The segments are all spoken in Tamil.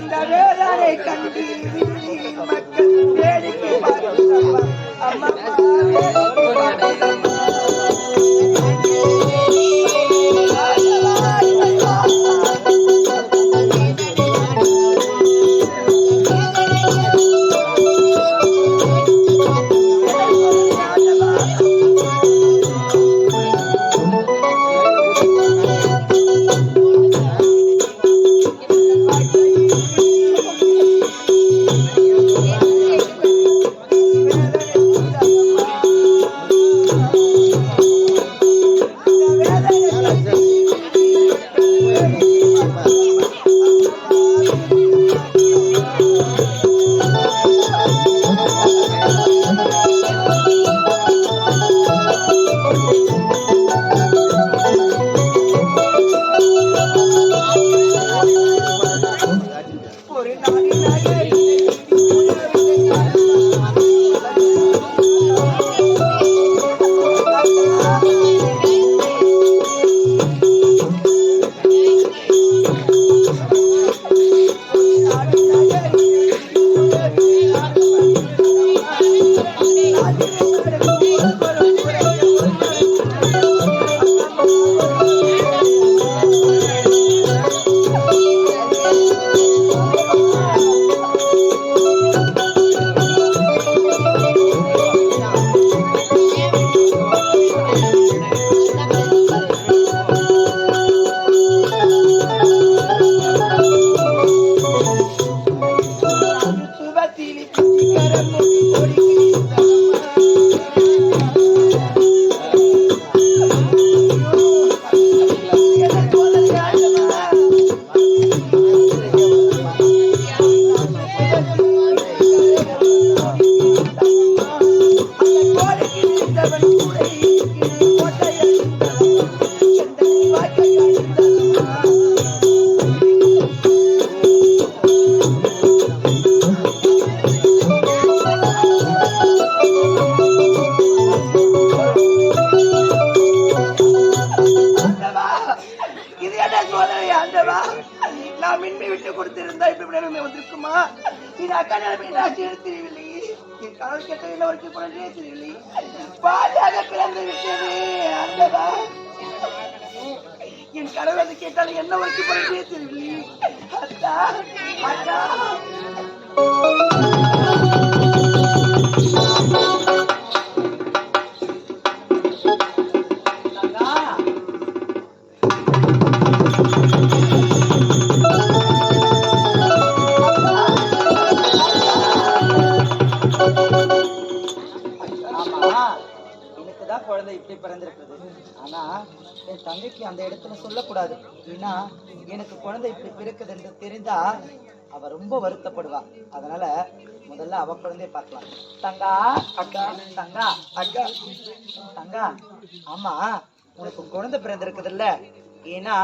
இந்த வேதாரை கண்டு மக்கள் வேடிக்கை பார்க்கிறப்பா. அம்மா வேடிக்கை பார்க்கிறப்பா. ஆண்டவா நான் மின்மை விட்டு கொடுத்திருந்தா இப்ப நிலைமை வந்திருக்குமா? இது அக்கா நிலைமை நான் தெரியவில்லையே என் கடவுள் கேட்ட என்ன வரைக்கும் குழந்தையே தெரியவில்லை. பாலியாக பிறந்து விட்டது. ஆண்டவா என் கடவுள் அதை கேட்டாலும் என்ன வரைக்கும் குழந்தையே தெரியவில்லை. அத்தா அக்கா தங்கைக்கு அந்த இடத்துல சொல்லக்கூடாது. ஏன்னா எனக்கு குழந்தை இப்படி பிறக்குது என்று தெரிந்தா அவ ரொம்ப வருத்தப்படுவா. அதனால முதல்ல அவ குழந்தைய பார்க்கலாம். தங்கா அக்கா. தங்கா. அக்கா. தங்கா ஆமா உனக்கு குழந்தை பிறந்திருக்குதுல்ல. ஏன்னா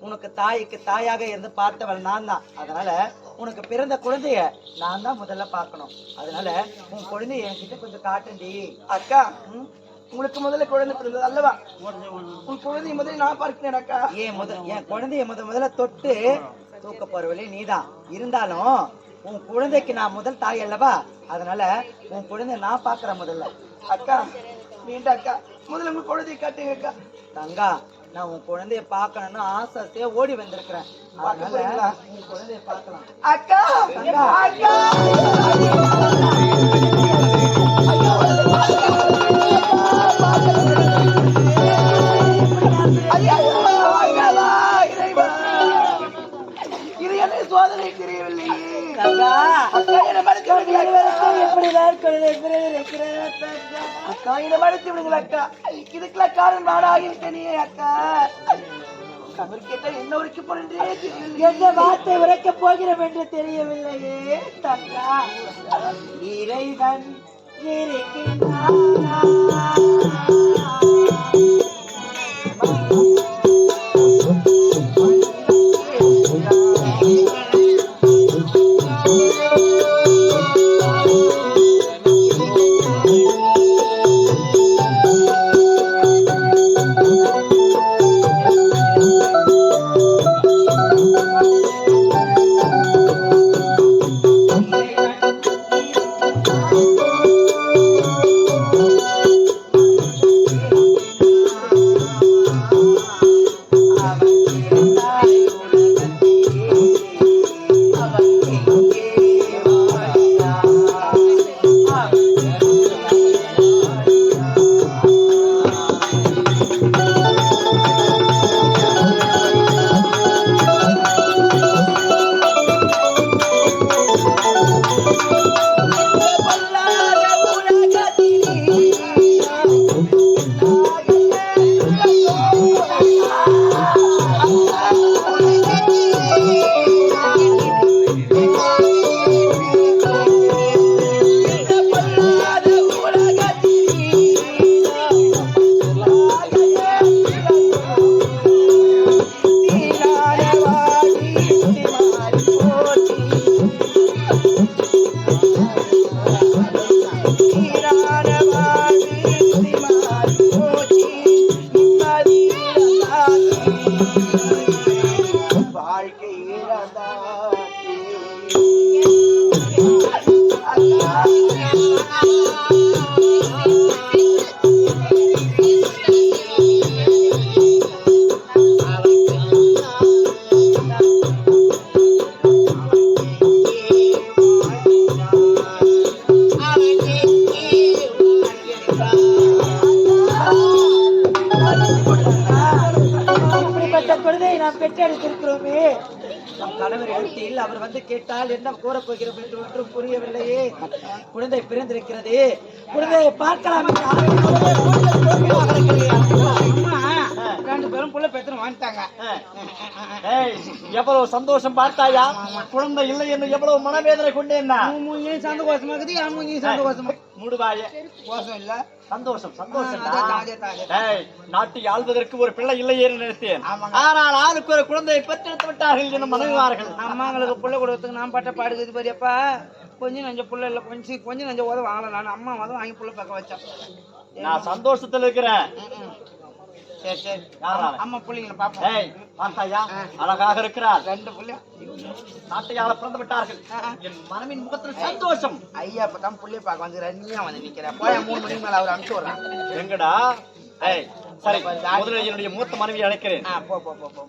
உனக்கு தாய்க்கு தாயாக இருந்து பார்த்தவள் நான் தான். அதனால உனக்கு பிறந்த குழந்தைய நான் தான் முதல்ல பார்க்கணும். அதனால உன் குழந்தைய என்கிட்ட கொஞ்சம் காட்டுண்டி. அக்கா. உங்களுக்கு முதல்ல குழந்தை பிறந்தது அல்லவா? உன் குழந்தையை முதல்ல நான் பார்க்கிறேன் அக்கா. ஏன் முத என் குழந்தைய முத முதல்ல தொட்டு தூக்க போறவளே நீதான். இருந்தாலும் உன் குழந்தைக்கு நான் முதல் தாய் அல்லவா? அதனால உன் குழந்தைய நான் பாக்குறேன் முதல்ல. அக்கா மீண்டும் அக்கா முதல்ல உங்க குழந்தையை காட்டுங்க அக்கா. தங்கா நான் உன் குழந்தைய பார்க்கணும்னு ஆசை ஆசையா ஓடி வந்திருக்கிறேன். அதனால? உன் குழந்தைய பார்க்கலாம். அக்கா அக்கா. இறைவா. இது என்ன சோதனை தெரியவில்லை தங்கா அக்கா என்னை அக்கா. அக்கா என்னை மன்னித்து விடுங்கள் அக்கா. இதுக்கெல்லாம் காரணம் நானாகிவிட்டேனே அக்கா. கவர் கேட்டால் என்ன போனே தெரியவில்லை எந்த வார்த்தை உரைக்கப் போகிறோம் என்று தெரியவில்லையே தங்கா இறைவன் குழந்தையை நாம் பெற்றெடுத்திருக்கிறோமே. கணவர் இடத்தில் அவர் வந்து கேட்டால் என்ன கூறப் போகிறோம் என்று ஒன்றும் புரியவில்லையே. குழந்தை பிறந்திருக்கிறது. குழந்தையை பார்க்கலாம். ரெண்டு பேரும் புள்ள பெத்தனை வாங்கிட்டாங்க. எவ்வளவு சந்தோஷம் பார்த்தாயா? குழந்தை இல்லை என்று எவ்வளவு மனவேதனை கொண்டேன் அவன் மூஞ்சியும் சந்தோஷமா இருக்குது சந்தோஷமா? மூடுவாய. கோஷம் இல்ல. சந்தோஷம் சந்தோஷம். நாட்டை ஆள்வதற்கு ஒரு பிள்ளை இல்லை என்று நினைத்தேன். ஆனால் ஆளுக்கு ஒரு குழந்தையை பெற்றெடுத்து விட்டார்கள் என்று மனைவார்கள் அம்மாங்களுக்கு புள்ள கொடுத்ததுக்கு நான் பட்ட பாடுக்குது பெரியப்பா கொஞ்சம் நஞ்ச புள்ள இல்ல கொஞ்சம் கொஞ்சம் நஞ்ச உதவ வாங்கல. நான் அம்மா வந்து வாங்கி புள்ள பார்க்க வச்சேன். நான் சந்தோஷத்துல இருக்கிறேன். சரி சரி? அம்மா பிள்ளைங்களை பார்த்தாயா? அழகாக இருக்கிறார். ரெண்டு புள்ள. நாட்டையாள பிறந்து விட்டார்கள். என் மனமின் முகத்தில் சந்தோஷம். ஐயா இப்பதான் புள்ளைய பார்க்க வந்து நீயா வந்து நிக்கிற போய் மூணு மணிக்கு மேல அவர் அனுப்பிச்சு விடுறேன். எங்கடா? சரி முதல்ல என்னுடைய மூத்த மனைவி அழைக்கிறேன். போ.